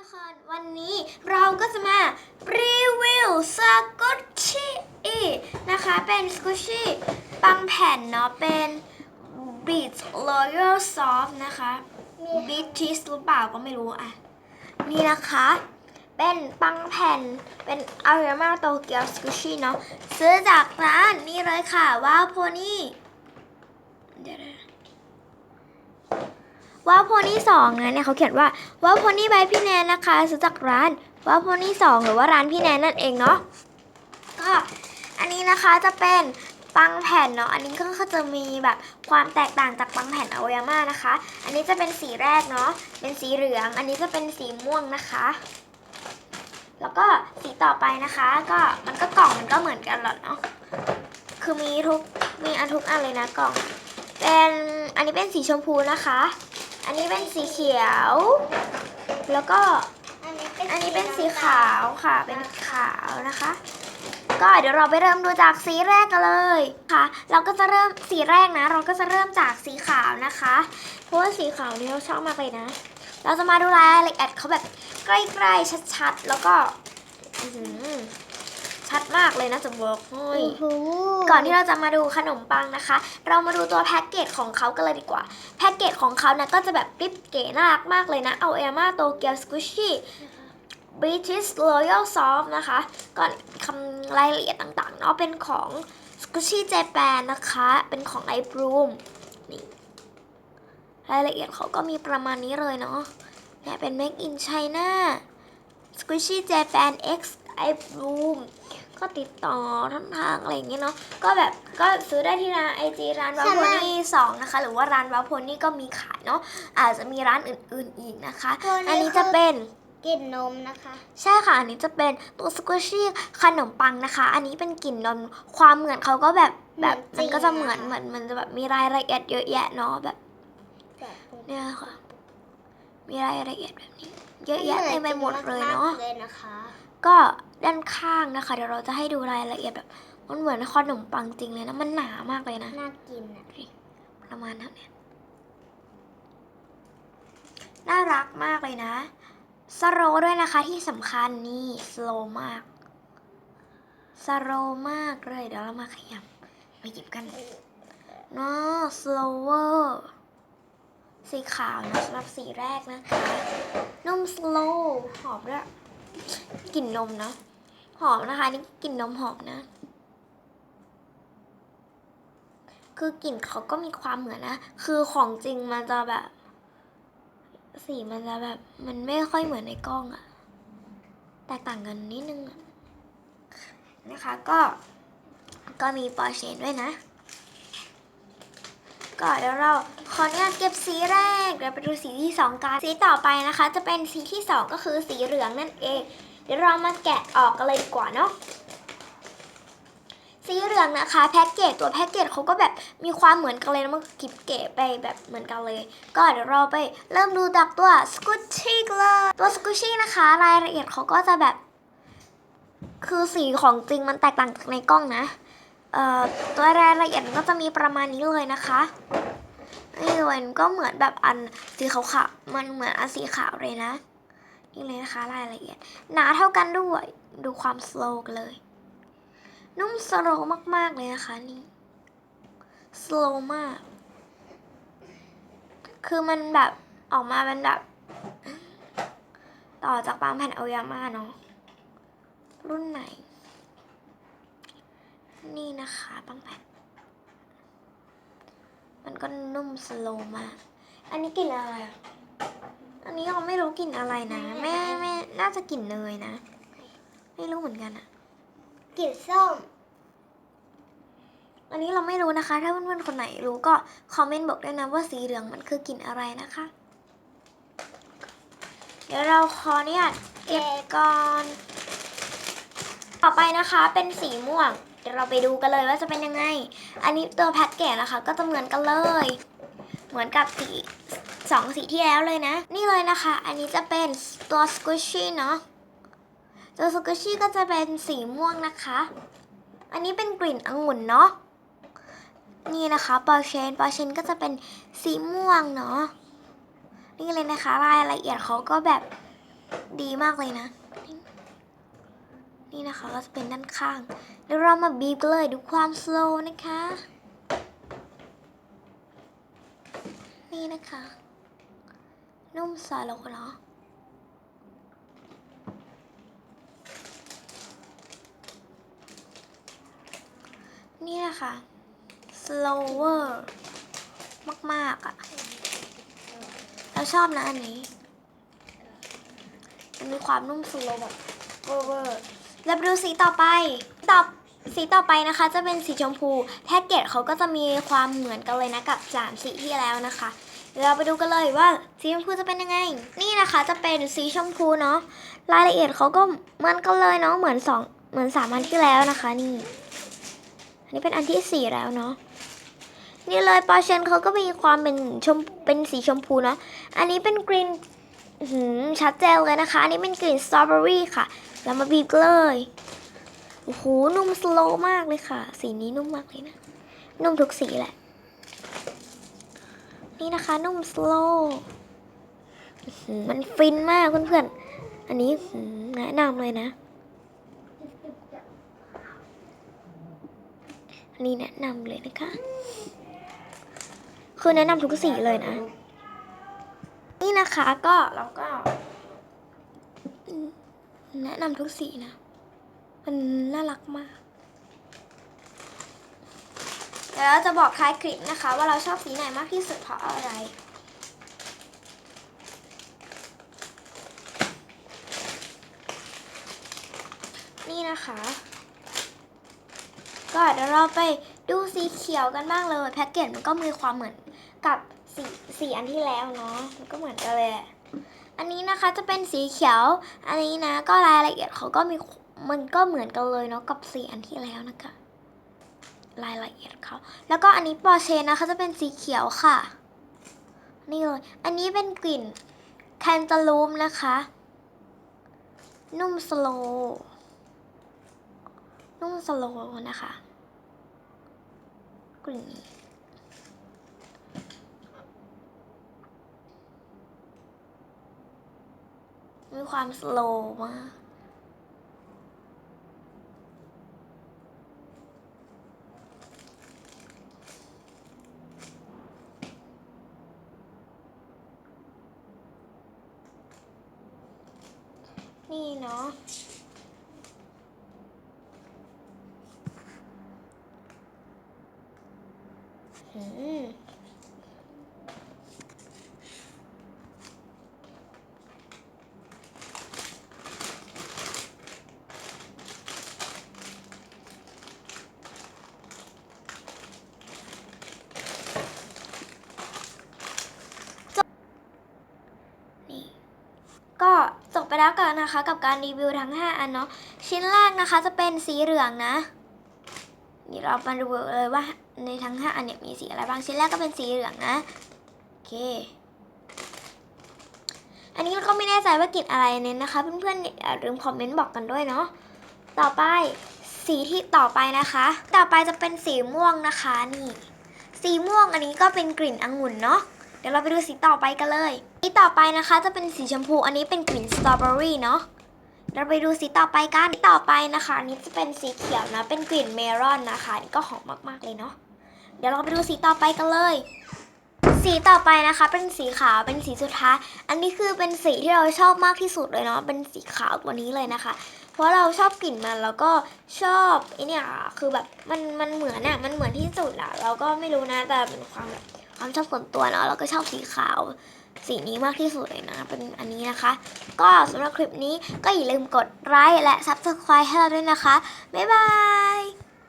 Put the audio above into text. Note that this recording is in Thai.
ทุกคนวันนี้เราก็จะมารีวิวสกุชชี่นะคะเป็นสกุชชี่ปังแผ่นเนาะเป็น Beats Royal Soft นะคะ Beat Cheese หรือเปล่าก็ไม่รู้อะ นี่นะคะ เป็นปังแผ่นเป็นอาริมาโตเกียวสกุชชี่เนาะซื้อจากร้านนี่เลยค่ะว้าวโพนี่เดี๋ยวนะ ว้าโพนี่สองนะเนี่ยเขาเขียนว่าว้าโพนี่ใบพี่แนนนะคะซื้อจากร้านว้าโพนี่สองหรือว่าร้านพี่แนนนั่นเองเนาะก็อันนี้นะคะจะเป็นปังแผ่นเนาะอันนี้ก็จะมีแบบความแตกต่างจากปังแผ่นอ o ยาม่านะคะ อันนี้จะเป็นสีแรกเนาะเป็นสีเหลือง อันนี้จะเป็นสีม่วงนะคะ แล้วก็สีต่อไปนะคะ ก็มันก็กล่องมันก็เหมือนกันหรอกเนาะคือมีทุกมีอันทุกอันเลยนะกล่องเป็นอันนี้เป็นสีชมพูนะคะ อันนี้เป็นสีเขียว แล้วก็อันนี้เป็นอันนี้เป็นสีขาวค่ะ เป็นขาวนะคะ ก็เดี๋ยวเราไปเริ่มดูจากสีแรกกันเลยค่ะ เราก็จะเริ่มสีแรกนะ เราก็จะเริ่มจากสีขาวนะคะ เพราะว่าสีขาวนี่เราชอบมากเลยนะ เราจะมาดูรายละเอียดเขาแบบใกล้ๆชัดๆ แล้วก็อื้อหือ ชัดมากเลยนะจะบอกให้โอ้โหก่อนที่เราจะมาดูขนมปังนะคะ เรามาดูตัวแพ็กเกจของเขากันเลยดีกว่า แพ็กเกจของเขานะก็จะแบบริบเก๋น่ารักมากเลยนะ เอาเอมาโตเกียวสกุชชี่ British Royal Soft นะคะ ก่อนคำรายละเอียดต่างๆเนาะเป็นของ Squishy Japan นะคะ เป็นของ i b r o o m นี่รายละเอียดเขาก็มีประมาณนี้เลยเนาะเนี่ยเป็น Make in China Squishy Japan X i b r o o m ก็ติดต่อทั้งทางอะไรอย่างเงี้ยเนาะก็แบบก็ซื้อได้ที่ร้านไอจีร้านวาโพนี่สองนะคะ หรือว่าร้านวาโพนี่ก็มีขายเนาะอาจจะมีร้านอื่น ๆอีกนะคะอันนี้จะเป็นกลิ่นนมนะคะ ใช่ค่ะอันนี้จะเป็นตัวสกุชี่ขนมปังนะคะ อันนี้เป็นกลิ่นนมความเหมือนเขาก็แบบแบบเหมือนจริมันงก็จะเหมือนอะเหมือนมันจะแบบมีรายละเอียดเยอะแยะเนาะแบบแบบเนี่ยค่ะมีรายละเอียดแบบนี้ เยอะแยะเต็มไปหมดเลยเนาะมกๆเลยนะคะ ก็ ด้านข้างนะคะ เดี๋ยวเราจะให้ดูรายละเอียดแบบมันเหมือนขนมปังจริงเลยนะ มันหนามากเลยนะ น่ากินอะประมาณนั้นเนี่ยน่ารักมากเลยนะสโลด้วยนะคะที่สำคัญนี่สโลมากสโลมากเลยเดี๋ยวเรามาขยับมาหยิบกันเนาะ slower สีขาวนะสำหรับสีแรกนะคะ นุ่ม slow หอมด้วยกลิ่นนมนะ หอมนะคะนี่กลิ่นนมหอมนะ คือกลิ่นเขาก็มีความเหมือนนะ คือของจริงมันจะแบบ สีมันจะแบบ มันไม่ค่อยเหมือนในกล้องอะแตกต่างกันนิดนึงนะคะก็ก็มีปอร์เชนด้วยนะ ก็เดี๋ยวเราขออนุญาตเก็บสีแรกเดี๋ยวไปดูสีที่สองกันสีต่อไปนะคะ จะเป็นสีที่สองก็คือสีเหลืองนั่นเอง ดี๋ยวเรามาแกะออกกันเลยดีกว่าเนาะสีเหลืองนะคะแพ็กเกจตัวแพ็กเกจเขาก็แบบมีความเหมือนกันเลยนะมันกิบเก๋ไปแบบเหมือนกันเลย ก็เดี๋ยวเราไปเริ่มดูจากตัวสกูชี่เลยตัวสกูชี่นะคะ รายละเอียดเขาก็จะแบบ คือสีของจริงมันแตกต่างจากในกล้องนะเอ่อตัวรายละเอียดก็จะมีประมาณนี้เลยนะคะนี่เลยก็เหมือนแบบอันสีขาวๆมันเหมือนอันสีขาวเลยนะ นี่เลยนะคะรายละเอียด หนาเท่ากันด้วย ดูความสโลว์เลย นุ่มสโลมากๆเลยนะคะนี่สโลมาก คือมันแบบออกมาเป็นแบบ ต่อจากบางแผ่นเอายามาเนาะรุ่นไหน นี่นะคะบางแผ่นมันก็นุ่มสโลมาก อันนี้กลิ่นอะไรอะ อันนี้เราไม่รู้กลิ่นอะไรนะแม่แม่น่าจะกลิ่นเนยนะ ไม่รู้เหมือนกันอะกลิ่นส้ม อันนี้เราไม่รู้นะคะ ถ้าเพื่อนๆคนไหนรู้ก็คอมเมนต์บอกด้วยนะว่าสีเหลืองมันคือกลิ่นอะไรนะคะ เดี๋ยวเราขออนุญาตเก็บก่อน ต่อไปนะคะเป็นสีม่วง เดี๋ยวเราไปดูกันเลยว่าจะเป็นยังไง อันนี้ตัวแพ็กเกจนะคะ ก็จะเหมือนกันเลย เหมือนกับสี สองสีที่แล้วเลยนะ นี่เลยนะคะ อันนี้จะเป็นตัวสกูชี่เนาะตัวสกูชี่ก็จะเป็นสีม่วงนะคะ อันนี้เป็นกลิ่นองุ่นเนาะนี่นะคะปอเชนปอเชนก็จะเป็นสีม่วงเนาะนี่เลยนะคะรายละเอียดเขาก็แบบดีมากเลยนะ นี่นะคะก็จะเป็นด้านข้าง เดี๋ยวเรามาบีบกันเลยดูความสโลว์นะคะ นี่นะคะ นุ่มสาลงเนาะนี่นะคะ slower มาก ๆอะ่ะ เราชอบนะอันนี้ มันมีความนุ่มสโลว์แบบเวอร์ๆแล้วไปดูสีต่อไป ต่อสีต่อไปนะคะ จะเป็นสีชมพู แพ็กเกจเขาก็จะมีความเหมือนกันเลยนะกับสามสีที่แล้วนะคะ เราไปดูกันเลยว่าสีชมพูจะเป็นยังไง นี่นะคะจะเป็นสีชมพูเนาะรายละเอียดเขาก็เหมือนกันเลยเนาะเหมือนสองเหมือนสามอันที่แล้วนะคะนี่ อันนี้เป็นอันที่สี่แล้วเนาะนี่เลยปอเชนเขาก็มีความเป็นชมเป็นสีชมพูเนาะอันนี้เป็นกรีนหือชัดเจนเลยนะคะ อันนี้เป็นกลิ่นสตรอเบอรี่ค่ะ เรามาบีบกันเลยโอ้โหนุ่มสโลมากเลยค่ะ สีนี้นุ่มมากเลยนะ นุ่มทุกสีแหละ นี่นะคะนุ่มสโลว์อื้อหือมันฟินมากเพื่อนๆ อันนี้อื้อหือแนะนำเลยนะ อันนี้แนะนำเลยนะคะ คือแนะนำทุกสีเลยนะ นี่นะคะก็เราก็อืมแนะนำทุกสีนะ มันน่ารักมาก เดี๋ยวเราจะบอกท้ายคลิปนะคะ ว่าเราชอบสีไหนมากที่สุดเพราะอะไรนี่นะคะ ก็เดี๋ยวเราไปดูสีเขียวกันบ้างเลย แพ็กเกจมันก็มีความเหมือนกับสีสีอันที่แล้วเนาะมันก็เหมือนกันเลยอะอันนี้นะคะจะเป็นสีเขียว อันนี้นะก็รายละเอียดเขาก็มีมันก็เหมือนกันเลยเนาะกับสีอันที่แล้วนะคะ รายละเอียดเขาแล้วก็อันนี้ปอเชนนะคะจะเป็นสีเขียวค่ะ นี่เลย อันนี้เป็นกลิ่นแคนตาลูมนะคะ นุ่มสโลว์นุ่มสโลว์นะคะ กลิ่นนี้มีความสโลว์มาก นี่เนาะอืมจบนี่ก็ ไปแล้วกันนะคะ กับการรีวิวทั้ง 5 อันเนาะชิ้นแรกนะคะจะเป็นสีเหลืองนะเดี๋ยวเรามาดูเลยว่าในทั้ง 5 อันเนี่ยมีสีอะไรบ้างชิ้นแรกก็เป็นสีเหลืองนะโอเค อันนี้เราก็ไม่แน่ใจว่ากลิ่นอะไรเน้นนะคะ เพื่อนๆอย่าลืมคอมเมนต์บอกกันด้วยเนาะต่อไปสีที่ต่อไปนะคะ ต่อไปจะเป็นสีม่วงนะคะนี่ สีม่วงอันนี้ก็เป็นกลิ่นองุ่นเนาะเดี๋ยวเราไปดูสีต่อไปกันเลย สีต่อไปนะคะจะเป็นสีชมพู อันนี้เป็นกลิ่นสตรอเบอรี่เนาะเราไปดูสีต่อไปกันสีต่อไปนะคะอันนี้จะเป็นสีเขียวนะ เป็นกลิ่นเมลอนนะคะอันนี่ก็หอมมากๆเลยเนาะเดี๋ยวเราไปดูสีต่อไปกันเลย สีต่อไปนะคะ เป็นสีขาวเป็นสีสุดท้าย อันนี้คือเป็นสีที่เราชอบมากที่สุดเลยเนาะเป็นสีขาวตัวนี้เลยนะคะ เพราะเราชอบกลิ่นมันแล้วก็ชอบไอเนี่ยคือแบบมันมันเหมือนอะมันเหมือนที่สุดอะเราก็ไม่รู้นะแต่เป็นความแบบความชอบส่วนตัวเนาะเราก็ชอบสีขาว สีนี้มากที่สุดเลยนะ เป็นอันนี้นะคะ ก็สำหรับคลิปนี้ก็อย่าลืมกดไลค์และ Subscribe ให้เราด้วยนะคะ บ๊ายบาย